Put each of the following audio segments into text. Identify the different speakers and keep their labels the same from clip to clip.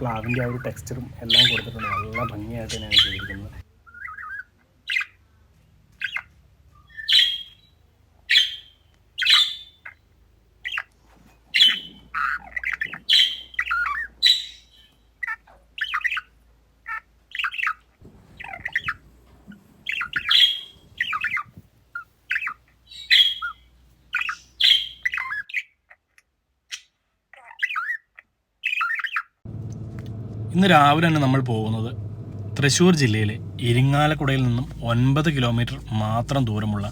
Speaker 1: പ്ലാവിന്റെ ആ ഒരു ടെക്സ്ചറും എല്ലാം കൊടുത്തിട്ടുണ്ട്. നല്ല ഭംഗിയായിട്ട് തന്നെയാണ് ചെയ്തിരിക്കുന്നത്. ഇന്ന് രാവിലെ തന്നെ നമ്മൾ പോകുന്നത് തൃശ്ശൂർ ജില്ലയിലെ ഇരിങ്ങാലക്കുടയിൽ നിന്നും ഒൻപത് കിലോമീറ്റർ മാത്രം ദൂരമുള്ള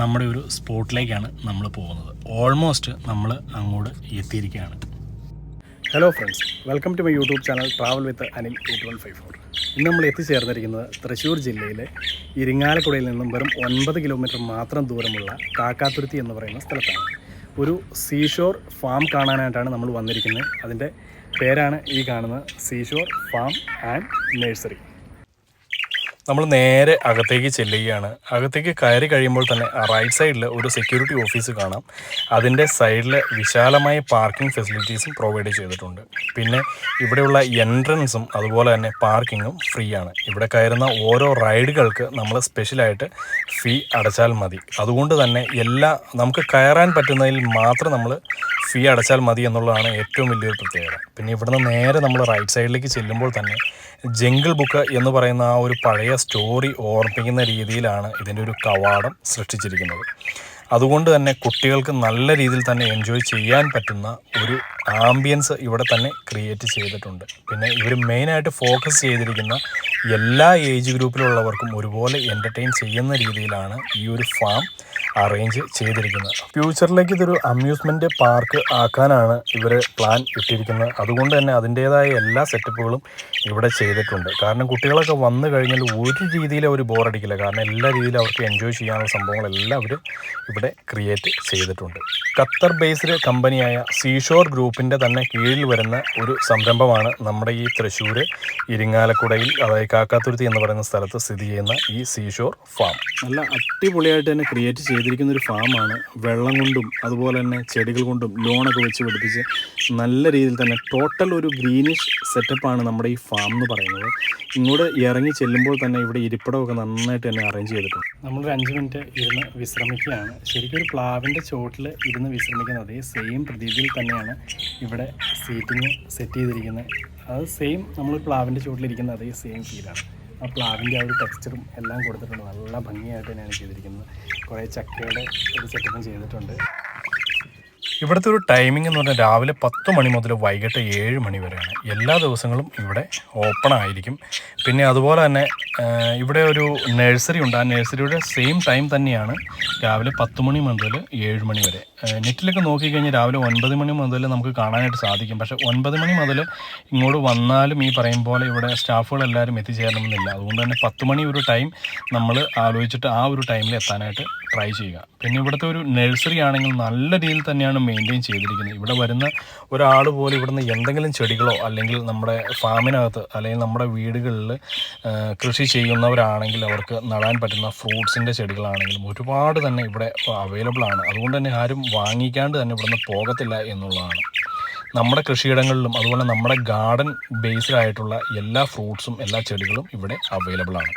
Speaker 1: നമ്മുടെ ഒരു സ്പോട്ടിലേക്കാണ് നമ്മൾ പോകുന്നത്. ഓൾമോസ്റ്റ് നമ്മൾ അങ്ങോട്ട് എത്തിയിരിക്കുകയാണ്. Hello friends welcome to my YouTube channel travel with Anil eight one five four ഇന്ന് നമ്മൾ എത്തിച്ചേർന്നിരിക്കുന്നത് തൃശ്ശൂർ ജില്ലയിലെ ഇരിങ്ങാലക്കുടയിൽ നിന്നും വെറും ഒൻപത് കിലോമീറ്റർ മാത്രം ദൂരമുള്ള കാക്കാത്തുരുത്തി എന്ന് പറയുന്ന സ്ഥലത്താണ്. ഒരു സീഷോർ ഫാം കാണാനായിട്ടാണ് നമ്മൾ വന്നിരിക്കുന്നത്. അതിന്റെ പേരാണ് ഈ കാണുന്ന സീഷോർ ഫാം ആൻഡ് നഴ്സറി. നമ്മൾ നേരെ അകത്തേക്ക് ചെല്ലുകയാണ്. അകത്തേക്ക് കയറി കഴിയുമ്പോൾ തന്നെ റൈറ്റ് സൈഡിൽ ഒരു സെക്യൂരിറ്റി ഓഫീസ് കാണാം. അതിന്റെ സൈഡിൽ വിശാലമായ പാർക്കിംഗ് ഫെസിലിറ്റീസും പ്രൊവൈഡ് ചെയ്തിട്ടുണ്ട്. പിന്നെ ഇവിടെയുള്ള എൻട്രൻസും അതുപോലെ തന്നെ പാർക്കിങ്ങും ഫ്രീ ആണ്. ഇവിടെ കയറുന്ന ഓരോ റൈഡുകൾക്ക് നമ്മൾ സ്പെഷ്യലായിട്ട് ഫീ അടച്ചാൽ മതി. അതുകൊണ്ട് തന്നെ എല്ലാ നമുക്ക് കയറാൻ പറ്റുന്നതിൽ മാത്രം നമ്മൾ ഫീ അടച്ചാൽ മതി എന്നുള്ളതാണ് ഏറ്റവും വലിയൊരു പ്രത്യേകത. പിന്നെ ഇവിടുന്ന് നേരെ നമ്മൾ റൈറ്റ് സൈഡിലേക്ക് ചെല്ലുമ്പോൾ തന്നെ ജംഗിൾ ബുക്ക് എന്ന് പറയുന്ന ആ ഒരു പഴയ സ്റ്റോറി ഓർമ്മിപ്പിക്കുന്ന രീതിയിലാണ് ഇതിന്റെ ഒരു കവാടം സൃഷ്ടിച്ചിരിക്കുന്നത്. അതുകൊണ്ട് തന്നെ കുട്ടികൾക്ക് നല്ല രീതിയിൽ തന്നെ എൻജോയ് ചെയ്യാൻ പറ്റുന്ന ഒരു ആംബിയൻസ് ഇവിടെ തന്നെ ക്രിയേറ്റ് ചെയ്തിട്ടുണ്ട്. പിന്നെ ഇവർ മെയിനായിട്ട് ഫോക്കസ് ചെയ്തിരിക്കുന്ന എല്ലാ ഏജ് ഗ്രൂപ്പിലുള്ളവർക്കും ഒരുപോലെ എന്റർടൈൻ ചെയ്യുന്ന രീതിയിലാണ് ഈ ഒരു ഫാം അറേഞ്ച് ചെയ്തിരിക്കുന്നത്. ഫ്യൂച്ചറിലേക്ക് ഇതൊരു അമ്യൂസ്മെന്റ് പാർക്ക് ആക്കാനാണ് ഇവർ പ്ലാൻ ഇട്ടിരിക്കുന്നത്. അതുകൊണ്ട് തന്നെ അതിന്റേതായ എല്ലാ സെറ്റപ്പുകളും ഇവിടെ ചെയ്തിട്ടുണ്ട്. കാരണം കുട്ടികളൊക്കെ വന്നു കഴിഞ്ഞാൽ ഒരു രീതിയിൽ അവർ ബോറടിക്കില്ല കാരണം എല്ലാ രീതിയിലും അവർക്ക് എൻജോയ് ചെയ്യാനുള്ള സംഭവങ്ങളെല്ലാം അവർ ഇവിടെ ക്രിയേറ്റ് ചെയ്തിട്ടുണ്ട്. ഖത്തർ ബേസ്ഡ് കമ്പനിയായ സീഷോർ ഗ്രൂപ്പിന്റെ തന്നെ കീഴിൽ വരുന്ന ഒരു സംരംഭമാണ് നമ്മുടെ ഈ തൃശ്ശൂർ ഇരിങ്ങാലക്കുടയിൽ അതായത് കാക്കാത്തുരുത്തി എന്ന് പറയുന്ന സ്ഥലത്ത് സ്ഥിതി ചെയ്യുന്ന ഈ സീഷോർ ഫാം നല്ല അടിപൊളിയായിട്ട് തന്നെ ക്രിയേറ്റ് ചെയ്തിരിക്കുന്ന ഒരു ഫാമാണ് വെള്ളം കൊണ്ടും അതുപോലെ തന്നെ ചെടികൾ കൊണ്ടും ലോണൊക്കെ വെച്ച് പിടിപ്പിച്ച് നല്ല രീതിയിൽ തന്നെ ടോട്ടൽ ഒരു ഗ്രീനിഷ് സെറ്റപ്പാണ് നമ്മുടെ ഈ ഫാം എന്ന് പറയുന്നത്. ഇങ്ങോട്ട് ഇറങ്ങി ചെല്ലുമ്പോൾ തന്നെ ഇവിടെ ഇരിപ്പിടമൊക്കെ നന്നായിട്ട് തന്നെ അറേഞ്ച് ചെയ്തിട്ടുണ്ട്. നമ്മളൊരു അഞ്ച് മിനിറ്റ് ഇരുന്ന് വിശ്രമിക്കുകയാണ്. ശരിക്കും ഒരു പ്ലാവിന്റെ ചോട്ടിൽ ഇരുന്ന് വിശ്രമിക്കുന്ന അതേ സെയിം പ്രതീതിയിൽ തന്നെയാണ് ഇവിടെ സീറ്റിംഗ് സെറ്റ് ചെയ്തിരിക്കുന്നത്. അത് സെയിം നമ്മൾ പ്ലാവിന്റെ ചോട്ടിലിരിക്കുന്ന അതേ സെയിം ഫീലാണ് ആ പ്ലാവിന്റെ ആ ഒരു ടെക്സ്ചറും എല്ലാം കൊടുത്തിട്ടുണ്ട്. നല്ല ഭംഗിയായിട്ട് തന്നെയാണ് ചെയ്തിരിക്കുന്നത്. കുറേ ചക്കയുടെ ഒരു സെറ്റപ്പും ചെയ്തിട്ടുണ്ട്. ഇവിടുത്തെ ഒരു ടൈമിംഗ് എന്ന് പറഞ്ഞാൽ രാവിലെ പത്ത് മണി മുതൽ വൈകിട്ട് ഏഴ് മണി വരെയാണ്. എല്ലാ ദിവസങ്ങളും ഇവിടെ ഓപ്പൺ ആയിരിക്കും. പിന്നെ അതുപോലെ തന്നെ ഇവിടെ ഒരു നഴ്സറി ഉണ്ട്. ആ നഴ്സറിയുടെ സെയിം ടൈം തന്നെയാണ് രാവിലെ പത്ത് മണി മുതൽ ഏഴ് മണി വരെ. നെറ്റിലൊക്കെ നോക്കിക്കഴിഞ്ഞാൽ രാവിലെ ഒൻപത് മണി മുതൽ നമുക്ക് കാണാനായിട്ട് സാധിക്കും. പക്ഷേ ഒൻപത് മണി മുതൽ ഇങ്ങോട്ട് വന്നാലും ഈ പറയും പോലെ ഇവിടെ സ്റ്റാഫുകളെല്ലാവരും എത്തിച്ചേരണമെന്നില്ല. അതുകൊണ്ട് തന്നെ പത്ത് മണി ഒരു ടൈം നമ്മൾ ആലോചിച്ചിട്ട് ആ ഒരു ടൈമിൽ എത്താനായിട്ട് ട്രൈ ചെയ്യുക. പിന്നെ ഇവിടുത്തെ ഒരു നഴ്സറി ആണെങ്കിൽ നല്ല രീതിയിൽ തന്നെയാണ് മെയിന്റെയിൻ ചെയ്തിരിക്കുന്നത്. ഇവിടെ വരുന്ന ഒരാൾ പോലും ഇവിടുന്ന് എന്തെങ്കിലും ചെടികളോ അല്ലെങ്കിൽ നമ്മുടെ ഫാമിനകത്ത് അല്ലെങ്കിൽ നമ്മുടെ വീടുകളിൽ കൃഷി ചെയ്യുന്നവരാണെങ്കിൽ അവർക്ക് നടാൻ പറ്റുന്ന ഫ്രൂട്ട്സിന്റെ ചെടികളാണെങ്കിലും ഒരുപാട് തന്നെ ഇവിടെ അവൈലബിൾ ആണ്. അതുകൊണ്ട് തന്നെ ആരും വാങ്ങിക്കാണ്ട് തന്നെ ഇവിടുന്ന് പോകത്തില്ല എന്നുള്ളതാണ്. നമ്മുടെ കൃഷിയിടങ്ങളിലും അതുപോലെ നമ്മുടെ ഗാർഡൻ ബേസ്ഡായിട്ടുള്ള എല്ലാ ഫ്രൂട്ട്സും എല്ലാ ചെടികളും ഇവിടെ അവൈലബിൾ ആണ്.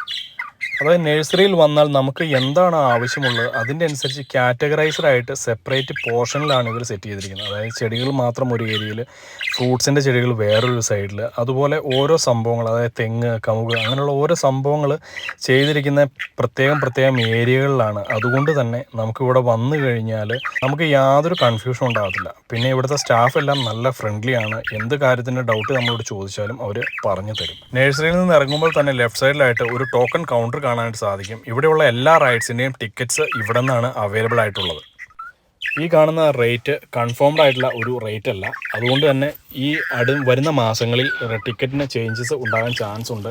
Speaker 1: അതായത് നഴ്സറിയിൽ വന്നാൽ നമുക്ക് എന്താണ് ആവശ്യമുള്ളത്? അതിന്റെ അനുസരിച്ച് കാറ്റഗറൈസ്ഡായിട്ട് സെപ്പറേറ്റ് പോർഷനിലാണ് ഇവർ സെറ്റ് ചെയ്തിരിക്കുന്നത്. അതായത് ചെടികൾ മാത്രം ഒരു ഏരിയയിൽ ഫ്രൂട്ട്സിന്റെ ചെടികൾ വേറൊരു സൈഡിൽ അതുപോലെ ഓരോ സംഭവങ്ങൾ അതായത് തെങ്ങ് കമുക് അങ്ങനെയുള്ള ഓരോ സംഭവങ്ങൾ ചെയ്തിരിക്കുന്ന പ്രത്യേകം പ്രത്യേകം ഏരിയകളിലാണ് അതുകൊണ്ട് തന്നെ നമുക്കിവിടെ വന്നു കഴിഞ്ഞാൽ നമുക്ക് യാതൊരു കൺഫ്യൂഷനും ഉണ്ടാകത്തില്ല. പിന്നെ ഇവിടുത്തെ സ്റ്റാഫ് എല്ലാം നല്ല ഫ്രണ്ട്ലിയാണ് എന്ത് കാര്യത്തിന്റെ ഡൗട്ട് നമ്മളോട് ചോദിച്ചാലും അവർ പറഞ്ഞു തരും. നഴ്സറിയിൽ നിന്ന് ഇറങ്ങുമ്പോൾ തന്നെ ലെഫ്റ്റ് സൈഡിലായിട്ട് ഒരു ടോക്കൺ കൗണ്ടർ കാണാനായിട്ട് സാധിക്കും. ഇവിടെയുള്ള എല്ലാ റൈഡ്സിന്റെയും ടിക്കറ്റ്സ് ഇവിടെ നിന്നാണ് അവൈലബിൾ ആയിട്ടുള്ളത്. ഈ കാണുന്ന റേറ്റ് കൺഫേംഡ് ആയിട്ടുള്ള ഒരു റേറ്റ് അല്ല അതുകൊണ്ട് തന്നെ ഈ അടു വരുന്ന മാസങ്ങളിൽ ടിക്കറ്റിന് ചേഞ്ചസ് ഉണ്ടാകാൻ ചാൻസ് ഉണ്ട്.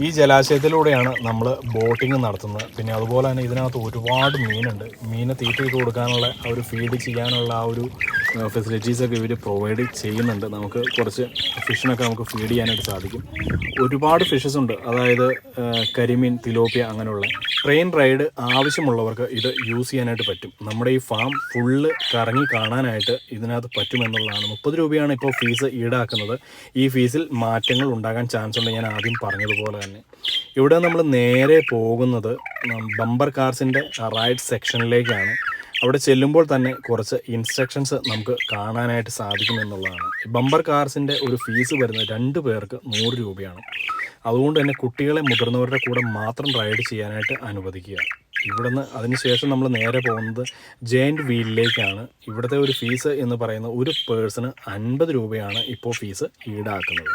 Speaker 1: ഈ ജലാശയത്തിലൂടെയാണ് നമ്മൾ ബോട്ടിങ് നടത്തുന്നത്. പിന്നെ അതുപോലെ തന്നെ ഇതിനകത്ത് ഒരുപാട് മീനുണ്ട്. മീനെ തീറ്റ ചെയ്ത് കൊടുക്കാനുള്ള ആ ഒരു ഫീഡ് ചെയ്യാനുള്ള ആ ഒരു ഫെസിലിറ്റീസൊക്കെ ഇവർ പ്രൊവൈഡ് ചെയ്യുന്നുണ്ട്. നമുക്ക് കുറച്ച് ഫിഷിനൊക്കെ നമുക്ക് ഫീഡ് ചെയ്യാനായിട്ട് സാധിക്കും. ഒരുപാട് ഫിഷസ് ഉണ്ട്. അതായത് കരിമീൻ തിലോപ്പിയ അങ്ങനെയുള്ള. ട്രെയിൻ റൈഡ് ആവശ്യമുള്ളവർക്ക് ഇത് യൂസ് ചെയ്യാനായിട്ട് പറ്റും. നമ്മുടെ ഈ ഫാം ഫുള്ള് കറങ്ങി കാണാനായിട്ട് ഇതിനകത്ത് പറ്റുമെന്നുള്ളതാണ്. മുപ്പത് രൂപയാണ് ഇപ്പോൾ ഫീസ് ഈടാക്കുന്നത് ഈ ഫീസിൽ മാറ്റങ്ങൾ ഉണ്ടാകാൻ ചാൻസ് ഉണ്ട് ഞാൻ ആദ്യം പറഞ്ഞതുപോലെ തന്നെ. ഇവിടെ നമ്മൾ നേരെ പോകുന്നത് ബമ്പർ കാർസിന്റെ റൈഡ് സെക്ഷനിലേക്കാണ് അവിടെ ചെല്ലുമ്പോൾ തന്നെ കുറച്ച് ഇൻസ്ട്രക്ഷൻസ് നമുക്ക് കാണാനായിട്ട് സാധിക്കും എന്നുള്ളതാണ്. ബമ്പർ കാർസിന്റെ ഒരു ഫീസ് വരുന്നത് രണ്ട് പേർക്ക് നൂറ് രൂപയാണ്. അതുകൊണ്ട് തന്നെ കുട്ടികളെ മുതിർന്നവരുടെ കൂടെ മാത്രം റൈഡ് ചെയ്യാനായിട്ട് അനുവദിക്കുക. ഇവിടുന്ന് അതിനുശേഷം നമ്മൾ നേരെ പോകുന്നത് ജയന്റ് വീലിലേക്കാണ് ഇവിടുത്തെ ഒരു ഫീസ് എന്ന് പറയുന്നത് ഒരു പേഴ്സണ് അൻപത് രൂപയാണ് ഇപ്പോൾ ഫീസ് ഈടാക്കുന്നത്.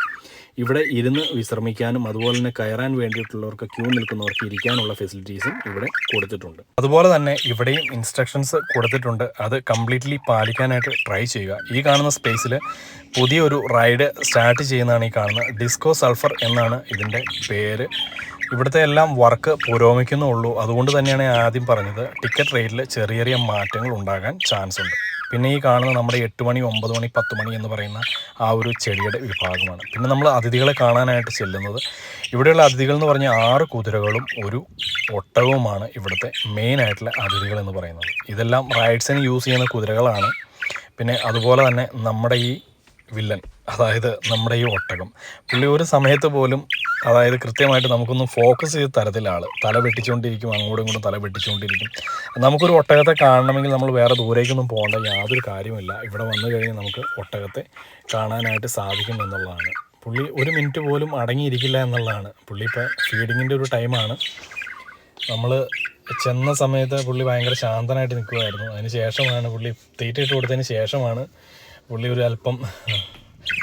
Speaker 1: ഇവിടെ ഇരുന്ന് വിശ്രമിക്കാനും അതുപോലെ തന്നെ കയറാൻ വേണ്ടിയിട്ടുള്ളവർക്ക് ക്യൂ നിൽക്കുന്നവർക്ക് ഇരിക്കാനുള്ള ഫെസിലിറ്റീസും ഇവിടെ കൊടുത്തിട്ടുണ്ട്. അതുപോലെ തന്നെ ഇവിടെയും ഇൻസ്ട്രക്ഷൻസ് കൊടുത്തിട്ടുണ്ട്. അത് കംപ്ലീറ്റ്ലി പാലിക്കാനായിട്ട് ട്രൈ ചെയ്യുക. ഈ കാണുന്ന സ്പേസിൽ പുതിയൊരു റൈഡ് സ്റ്റാർട്ട് ചെയ്യുന്നതാണ് ഈ കാണുന്നത്. ഡിസ്കോ സൾഫർ എന്നാണ് ഇതിന്റെ പേര്. ഇവിടുത്തെ എല്ലാം വർക്ക് പുരോഗമിക്കുന്നുള്ളൂ. അതുകൊണ്ട് തന്നെയാണ് ഞാൻ ആദ്യം പറഞ്ഞത് ടിക്കറ്റ് റേറ്റിൽ ചെറിയ ചെറിയ മാറ്റങ്ങൾ ഉണ്ടാകാൻ ചാൻസ് ഉണ്ട്. പിന്നെ ഈ കാണുന്ന നമ്മുടെ എട്ട് മണി ഒമ്പത് മണി പത്ത് മണി എന്ന് പറയുന്ന ആ ഒരു ചെടിയുടെ വിഭാഗമാണ്. പിന്നെ നമ്മൾ അതിഥികളെ കാണാനായിട്ട് ചെല്ലുന്നത് ഇവിടെയുള്ള അതിഥികൾ എന്ന് പറഞ്ഞാൽ ആറ് കുതിരകളും ഒരു ഒട്ടകവുമാണ് ഇവിടുത്തെ മെയിൻ ആയിട്ടുള്ള അതിഥികൾ എന്ന് പറയുന്നത്. ഇതെല്ലാം റൈഡ്സിന് യൂസ് ചെയ്യുന്ന കുതിരകളാണ്. പിന്നെ അതുപോലെ തന്നെ നമ്മുടെ ഈ വില്ലൻ അതായത് നമ്മുടെ ഈ ഒട്ടകം. പുള്ളി ഒരു സമയത്ത് പോലും അതായത് കൃത്യമായിട്ട് നമുക്കൊന്നും ഫോക്കസ് ചെയ്ത് തരത്തിലാണ് തല വെട്ടിച്ചുകൊണ്ടിരിക്കും അങ്ങോട്ടും ഇങ്ങോട്ടും തല വെട്ടിച്ചുകൊണ്ടിരിക്കും നമുക്കൊരു ഒട്ടകത്തെ കാണണമെങ്കിൽ നമ്മൾ വേറെ ദൂരേക്കൊന്നും പോകേണ്ട യാതൊരു കാര്യമില്ല ഇവിടെ വന്നു കഴിഞ്ഞാൽ നമുക്ക് ഒട്ടകത്തെ കാണാനായിട്ട് സാധിക്കും എന്നുള്ളതാണ്. പുള്ളി ഒരു മിനിറ്റ് പോലും അടങ്ങിയിരിക്കില്ല എന്നുള്ളതാണ്. പുള്ളി ഇപ്പോൾ ഫീഡിങ്ങിന്റെ ഒരു ടൈമാണ് നമ്മൾ ചെന്ന സമയത്ത് പുള്ളി ഭയങ്കര ശാന്തനായിട്ട് നിൽക്കുമായിരുന്നു അതിന് ശേഷമാണ് പുള്ളി തീറ്റ ഇട്ട് കൊടുത്തതിന് ശേഷമാണ് പുള്ളി ഒരു അല്പം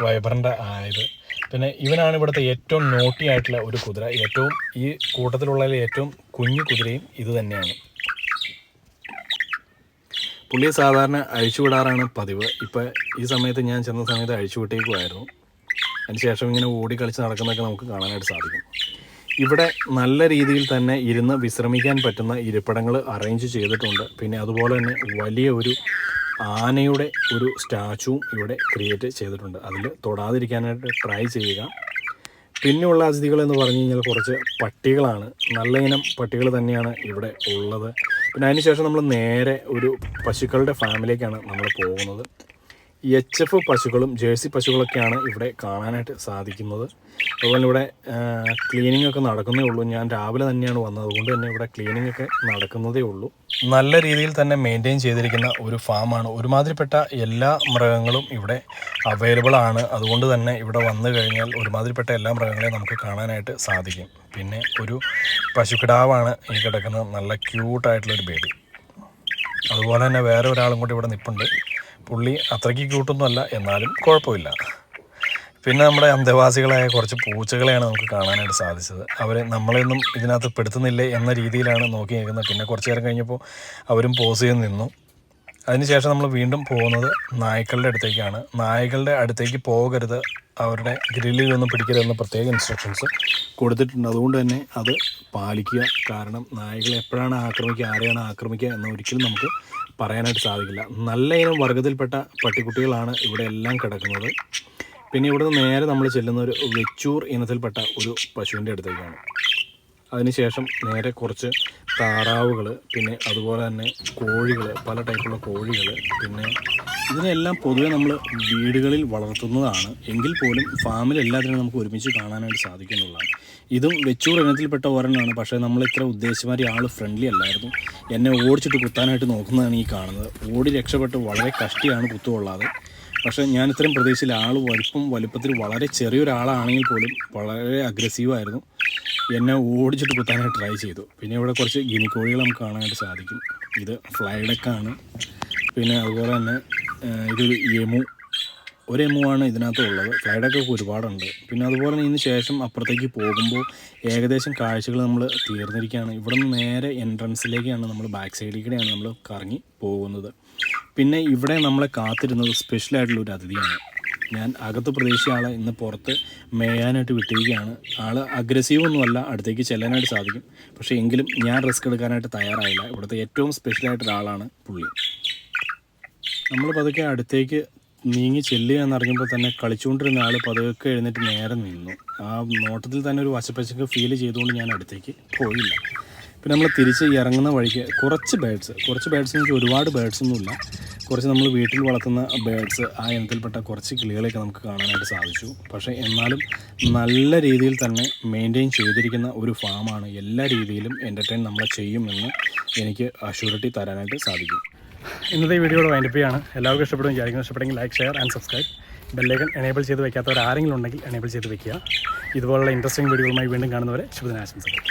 Speaker 1: വൈബ്രന്റ് ആയത് പിന്നെ ഇവനാണ് ഇവിടുത്തെ ഏറ്റവും നോട്ടി ആയിട്ടുള്ള ഒരു കുതിര. ഏറ്റവും ഈ കൂട്ടത്തിലുള്ളതിൽ ഏറ്റവും കുഞ്ഞു കുതിരയും ഇത് തന്നെയാണ്. പുള്ളിയെ സാധാരണ അഴിച്ചുവിടാറാണ് പതിവ്. ഇപ്പം ഈ സമയത്ത് ഞാൻ ചെന്ന സമയത്ത് അഴിച്ചുവിട്ടേക്കുമായിരുന്നു അതിനുശേഷം ഇങ്ങനെ ഓടി കളിച്ച് നടക്കുന്നതൊക്കെ നമുക്ക് കാണാനായിട്ട് സാധിക്കും. ഇവിടെ നല്ല രീതിയിൽ തന്നെ ഇരുന്ന് വിശ്രമിക്കാൻ പറ്റുന്ന ഇരിപ്പിടങ്ങൾ അറേഞ്ച് ചെയ്തിട്ടുണ്ട്. പിന്നെ അതുപോലെ തന്നെ വലിയ ഒരു ആനയുടെ ഒരു സ്റ്റാച്ചുവും ഇവിടെ ക്രിയേറ്റ് ചെയ്തിട്ടുണ്ട്. അതിൽ തൊടാതിരിക്കാനായിട്ട് ട്രൈ ചെയ്യുക. പിന്നെയുള്ള അതിഥികൾ എന്ന് പറഞ്ഞു കഴിഞ്ഞാൽ കുറച്ച് പട്ടികളാണ്. നല്ല ഇനം പട്ടികൾ തന്നെയാണ് ഇവിടെ ഉള്ളത്. പിന്നെ അതിനുശേഷം നമ്മൾ നേരെ ഒരു പശുക്കളുടെ ഫാമിലേക്കാണ് നമ്മൾ പോകുന്നത്. എച്ച് എഫ് പശുക്കളും ജേഴ്സി പശുക്കളൊക്കെയാണ് ഇവിടെ കാണാനായിട്ട് സാധിക്കുന്നത്. അതുപോലെ ഇവിടെ ക്ലീനിങ് ഒക്കെ നടക്കുന്നേ ഉള്ളൂ. ഞാൻ രാവിലെ തന്നെയാണ് വന്നത്. അതുകൊണ്ട് തന്നെ ഇവിടെ ക്ലീനിങ് ഒക്കെ നടക്കുന്നതേ ഉള്ളൂ. നല്ല രീതിയിൽ തന്നെ മെയിന്റെയിൻ ചെയ്തിരിക്കുന്ന ഒരു ഫാമാണ് ഒരുമാതിരിപ്പെട്ട എല്ലാ മൃഗങ്ങളും ഇവിടെ അവൈലബിൾ ആണ്. അതുകൊണ്ട് തന്നെ ഇവിടെ വന്നു കഴിഞ്ഞാൽ ഒരുമാതിരിപ്പെട്ട എല്ലാ മൃഗങ്ങളെയും നമുക്ക് കാണാനായിട്ട് സാധിക്കും. പിന്നെ ഒരു പശുക്കിടാവാണ് ഈ കിടക്കുന്നത്. നല്ല ക്യൂട്ടായിട്ടുള്ളൊരു ബേബി അതുപോലെ തന്നെ വേറെ ഒരാളും കൂടി ഇവിടെ നിൽപ്പുണ്ട് പുള്ളി അത്രയ്ക്ക് ക്യൂട്ടൊന്നുമല്ല എന്നാലും കുഴപ്പമില്ല. പിന്നെ നമ്മുടെ അന്തേവാസികളായ കുറച്ച് പൂച്ചകളെയാണ് നമുക്ക് കാണാനായിട്ട് സാധിച്ചത്. അവർ നമ്മളെയൊന്നും ഇതിനകത്ത് പെടുത്തുന്നില്ലേ എന്ന രീതിയിലാണ് നോക്കി നിൽക്കുന്നത്. പിന്നെ കുറച്ച് നേരം കഴിഞ്ഞപ്പോൾ അവരും പോസ് ചെയ്ത് നിന്നു. അതിനുശേഷം നമ്മൾ വീണ്ടും പോകുന്നത് നായ്ക്കളുടെ അടുത്തേക്കാണ്. നായ്ക്കളുടെ അടുത്തേക്ക് പോകരുത് അവരുടെ ഗ്രില്ലിൽ ഒന്നും പിടിക്കരുതെന്ന് പ്രത്യേക ഇൻസ്ട്രക്ഷൻസ് കൊടുത്തിട്ടുണ്ട്. അതുകൊണ്ട് തന്നെ അത് പാലിക്കുക. കാരണം നായകളെ എപ്പോഴാണ് ആക്രമിക്കുക ആരെയാണ് ആക്രമിക്കുക എന്ന് ഒരിക്കലും നമുക്ക് പറയാനായിട്ട് സാധിക്കില്ല. നല്ല ഇനം വർഗത്തിൽപ്പെട്ട പട്ടിക്കുട്ടികളാണ് ഇവിടെ എല്ലാം കിടക്കുന്നത്. പിന്നെ ഇവിടുന്ന് നേരെ നമ്മൾ ചെല്ലുന്ന ഒരു വെച്ചൂർ ഇനത്തിൽപ്പെട്ട ഒരു പശുവിന്റെ അടുത്തേക്കാണ്. അതിനുശേഷം നേരെ കുറച്ച് താറാവുകൾ പിന്നെ അതുപോലെ തന്നെ കോഴികൾ പല ടൈപ്പുള്ള കോഴികൾ പിന്നെ ഇതിനെല്ലാം പൊതുവെ നമ്മൾ വീടുകളിൽ വളർത്തുന്നതാണ്. എങ്കിൽ പോലും ഫാമിൽ എല്ലാത്തിനും നമുക്ക് ഒരുമിച്ച് കാണാനായിട്ട് സാധിക്കുന്നുള്ളതാണ്. ഇതും വെച്ചൂർ ഇനത്തിൽപ്പെട്ട ഒരെണ്ണമാണ്. പക്ഷേ നമ്മൾ ഇത്ര ഉദ്ദേശിമാരി ആൾ ഫ്രണ്ട്ലി അല്ലായിരുന്നു. എന്നെ ഓടിച്ചിട്ട് കുത്താനായിട്ട് നോക്കുന്നതാണ് ഈ കാണുന്നത്. ഓടി രക്ഷപ്പെട്ട് വളരെ കഷ്ടിയാണ് കുത്തുകൊള്ളാതെ. പക്ഷേ ഞാൻ ഇത്രയും പ്രതീക്ഷയിൽ ആൾ വലിപ്പം വലുപ്പത്തിൽ വളരെ ചെറിയൊരാളാണെങ്കിൽ പോലും വളരെ അഗ്രസീവായിരുന്നു എന്നെ ഓടിച്ചിട്ട് കുത്താനായിട്ട് ട്രൈ ചെയ്തു. പിന്നെ ഇവിടെ കുറച്ച് ഗിനിക്കോഴികൾ നമുക്ക് കാണാനായിട്ട് സാധിക്കും. ഇത് ഫ്ലൈഡക്കാണ് പിന്നെ അതുപോലെ തന്നെ ഇതൊരു എമു ഒരു എമുവാണ് ഇതിനകത്ത് ഉള്ളത്. ഫ്ലൈഡൊക്കെ ഒരുപാടുണ്ട്. പിന്നെ അതുപോലെ ഇതിന് ശേഷം അപ്പുറത്തേക്ക് പോകുമ്പോൾ ഏകദേശം കാഴ്ചകൾ നമ്മൾ തീർന്നിരിക്കുകയാണ്. ഇവിടെ നിന്ന് നേരെ എൻട്രൻസിലേക്കാണ് നമ്മൾ ബാക്ക് സൈഡിൽ കൂടെയാണ് നമ്മൾ കറങ്ങി പോകുന്നത്. പിന്നെ ഇവിടെ നമ്മളെ കാത്തിരുന്നത് സ്പെഷ്യലായിട്ടുള്ള ഒരു അതിഥിയാണ്. ഞാൻ അകത്ത് പ്രതീക്ഷിച്ച ആളെ ഇന്ന് പുറത്ത് മേയാനായിട്ട് വിട്ടിരിക്കുകയാണ്. ആൾ അഗ്രസീവ് ഒന്നുമല്ല അടുത്തേക്ക് ചെല്ലാനായിട്ട് സാധിക്കും. പക്ഷേ എങ്കിലും ഞാൻ റിസ്ക് എടുക്കാനായിട്ട് തയ്യാറായില്ല. ഇവിടുത്തെ ഏറ്റവും സ്പെഷ്യലായിട്ടുള്ള ആളാണ് പുള്ളി. നമ്മൾ പതുക്കെ അടുത്തേക്ക് നീങ്ങി ചെല്ലുക എന്നറിഞ്ഞപ്പോൾ തന്നെ കളിച്ചുകൊണ്ടിരുന്ന ആൾ പതുക്കെ എഴുന്നേറ്റ് നേരെ നിന്നു. ആ നോട്ടത്തിൽ തന്നെ ഒരു വശപ്പശക്ക് ഫീൽ ചെയ്തുകൊണ്ട് ഞാൻ അടുത്തേക്ക് പോയില്ല. പിന്നെ നമ്മൾ തിരിച്ച് ഇറങ്ങുന്ന വഴിക്ക് കുറച്ച് ബേഡ്സ് കുറച്ച് ബേഡ്സ് വെച്ചാൽ ഒരുപാട് ബേഡ്സ് ഒന്നുമില്ല കുറച്ച് നമ്മൾ വീട്ടിൽ വളർത്തുന്ന ബേഡ്സ് ആ ഇനത്തിൽപ്പെട്ട കുറച്ച് കിളികളെയൊക്കെ നമുക്ക് കാണാനായിട്ട് സാധിച്ചു. പക്ഷേ എന്നാലും നല്ല രീതിയിൽ തന്നെ മെയിന്റെയിൻ ചെയ്തിരിക്കുന്ന ഒരു ഫാമാണ് എല്ലാ രീതിയിലും എന്റർടൈൻ നമ്മളെ ചെയ്യുമെന്ന് എനിക്ക് അഷ്യൂരിറ്റി തരാനായിട്ട് സാധിക്കും. ഇന്നത്തെ വീഡിയോയുടെ വൈൻഡപ്പ് ചെയ്യാണ്. എല്ലാവർക്കും ഇഷ്ടപ്പെടും വിചാരിക്കുന്നു. ഇഷ്ടപ്പെടുമെങ്കിൽ like share and subscribe bell icon enable ചെയ്ത് വെക്കാത്തവർ ആരെങ്കിലും ഉണ്ടെങ്കിൽ എനേബിൾ ചെയ്ത് വെക്കുക. ഇതുപോലുള്ള ഇൻട്രസ്റ്റിംഗ് വീഡിയോകളുമായി വീണ്ടും കാണുന്നവരെ ശുഭദിനാശംസകൾ.